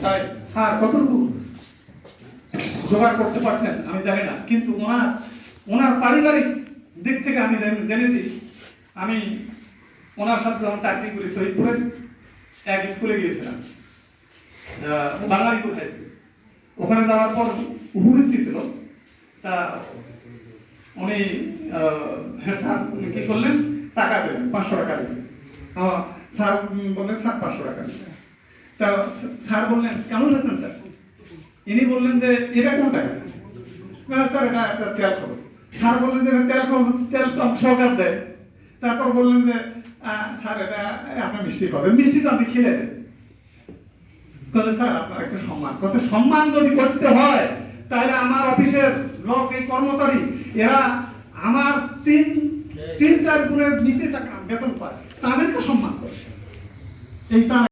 তাই স্যার কতটুকু জোগাড় করতে পারছেন আমি জানি না কিন্তু ওনার ওনার পারিবারিক দিক থেকে আমি জেনেছি। আমি ওনার সাথে যখন চাকরি করি শহীদপুরে এক স্কুলে গিয়েছিলাম বাঙালিপুর হাই ওখানে যাওয়ার পর উপবৃত্তি ছিল। তা উনি হেড স্যার কি করলেন? টাকা দেবেন পাঁচশো টাকা আহ, স্যার বললেন, স্যার, পাঁচশো টাকা তা স্যার বললেন, কেমন আছেন, স্যার? ইনি বললেন যে, এটা কোন টাকা না স্যার, এটা একটা তেল খরচ। স্যার বললেন যে তেল খরচ, তেল তো সরকার দেয়। তারপর বললেন যে স্যার, এটা আপনার মিষ্টি খাবেন। মিষ্টি তো আপনি খেলে দেন তাহলে স্যার, আপনার একটা সম্মান। কথা সম্মান যদি করতে হয়, তাহলে আমার অফিসের লোক, এই কর্মচারী, এরা আমার তিন তিন চার গুণের নিচে টাকা বেতন পায় তাদেরকে সম্মান করে। এই তার